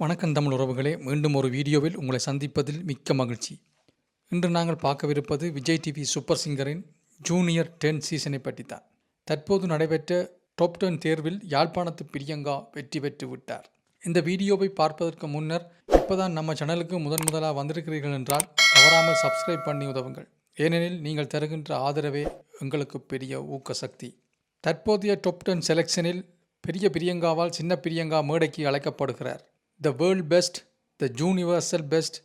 வணக்கம் தமிழ் உறவுகளே. மீண்டும் ஒரு வீடியோவில் உங்களை சந்திப்பதில் மிக்க மகிழ்ச்சி. இன்று நாங்கள் பார்க்கவிருப்பது விஜய் டிவி சூப்பர் சிங்கரின் ஜூனியர் டென் சீசனை பற்றித்தான். தற்போது நடைபெற்ற டாப் டென் தேர்வில் யாழ்ப்பாணத்து பிரியங்கா வெற்றி பெற்று விட்டார். இந்த வீடியோவை பார்ப்பதற்கு முன்னர் இப்போதான் நம்ம சேனலுக்கு முதன் முதலாக வந்திருக்கிறீர்கள் என்றால் தவறாமல் சப்ஸ்கிரைப் பண்ணி உதவுங்கள். ஏனெனில் நீங்கள் தருகின்ற ஆதரவே எங்களுக்கு பெரிய ஊக்க சக்தி தற்போதைய டாப் டென் செலெக்ஷனில் பெரிய பிரியங்காவால் சின்ன பிரியங்கா மேடைக்கு அழைக்கப்படுகிறார். The world best the universal best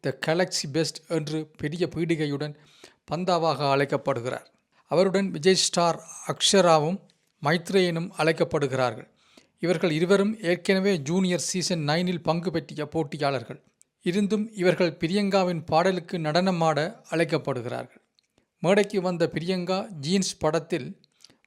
the galaxy best என்று பெரிய பீடிகையுடன் பந்தாவாக அழைக்கப்படுகிறார். அவருடன் விஜய் ஸ்டார் அக்ஷராவும் மைத்ரேயனும் அழைக்கப்படுகிறார்கள். இவர்கள் இருவரும் ஏற்கனவே ஜூனியர் சீசன் நைனில் பங்கு பெற்றிய போட்டியாளர்கள். இருந்தும் இவர்கள் பிரியங்காவின் பாடலுக்கு நடனமாட அழைக்கப்படுகிறார்கள். மேடைக்கு வந்த பிரியங்கா ஜீன்ஸ் படத்தில்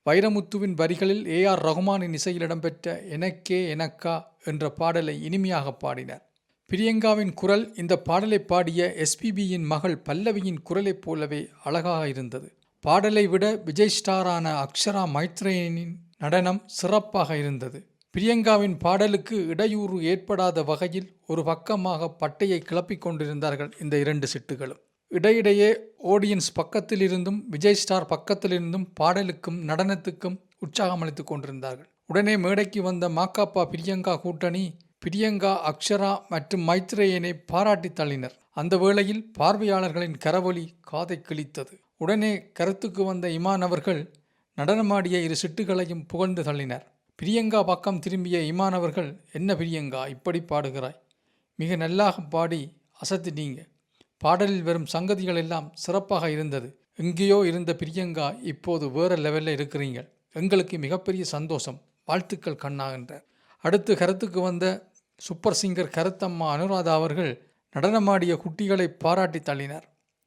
வைரமுத்துவின் வரிகளில் ஏ ஆர் ரகுமானின் இசையில் இடம்பெற்ற எனக்கே எனக்கா என்ற பாடலை இனிமையாக பாடினார். பிரியங்காவின் குரல் இந்த பாடலை பாடிய எஸ்பிபியின் மகள் பல்லவியின் குரலைப் போலவே அழகாக இருந்தது. பாடலை விட விஜய் ஸ்டாரான அக்ஷரா மைத்ரேயனின் நடனம் சிறப்பாக இருந்தது. பிரியங்காவின் பாடலுக்கு இடையூறு ஏற்படாத வகையில் ஒரு பக்கமாக பட்டையை கிளப்பிக் கொண்டிருந்தார்கள் இந்த இரண்டு சிட்டுகளும். இடையிடையே ஓடியன்ஸ் பக்கத்திலிருந்தும் விஜய் ஸ்டார் பக்கத்திலிருந்தும் பாடலுக்கும் நடனத்துக்கும் உற்சாகம் அளித்துக் கொண்டிருந்தார்கள். உடனே மேடைக்கு வந்த மாக்காப்பா பிரியங்கா கூட்டணி பிரியங்கா அக்ஷரா மற்றும் மைத்ரேயனை பாராட்டி தள்ளினர். அந்த வேளையில் பார்வையாளர்களின் கரவொலி காதை கிழித்தது. உடனே கருத்துக்கு வந்த இமான் அவர்கள் நடனமாடிய இரு சிட்டுகளையும் புகழ்ந்து தள்ளினர். பிரியங்கா பக்கம் திரும்பிய இமான் அவர்கள் என்ன பிரியங்கா இப்படி பாடுகிறாய்? மிக நல்லாக பாடி அசத்திட்டீங்க பாடலில் வரும் சங்கதிகள் எல்லாம் சிறப்பாக இருந்தது. எங்கேயோ இருந்த பிரியங்கா இப்போது வேற லெவலில் இருக்கிறீங்க. எங்களுக்கு மிகப்பெரிய சந்தோஷம். வாழ்த்துக்கள் கண்ணா என்றார். அடுத்து கருத்துக்கு வந்த சூப்பர் சிங்கர் கருத்தம்மா அனுராதா அவர்கள் நடனமாடிய குட்டிகளை பாராட்டி தள்ளினார்.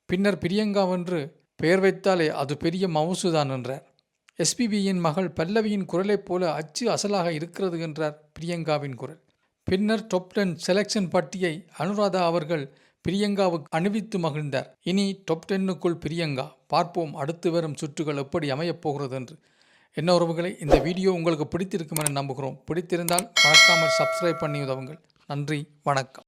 பின்னர் பிரியங்கா என்று பெயர் வைத்தாலே அது பெரிய மவுசுதான் என்றார். எஸ்பிபியின் மகள் பல்லவியின் குரலைப் போல அச்சு அசலாக இருக்கிறது என்றார் பிரியங்காவின் குரல். பின்னர் டொப் டென் செலெக்ஷன் பட்டியை அனுராதா அவர்கள் பிரியங்காவுக்கு அணிவித்து மகிழ்ந்தார் இனி டொப் டென்னுக்குள் பிரியங்கா பார்ப்போம் அடுத்து வரும் சுற்றுகள் எப்படி அமையப் போகிறது என்று என்ன உறவுகளை இந்த வீடியோ உங்களுக்கு பிடித்திருக்கும் என நம்புகிறோம். பிடித்திருந்தால் மறக்காமல் சப்ஸ்கிரைப் பண்ணி உதவுங்கள். நன்றி வணக்கம்.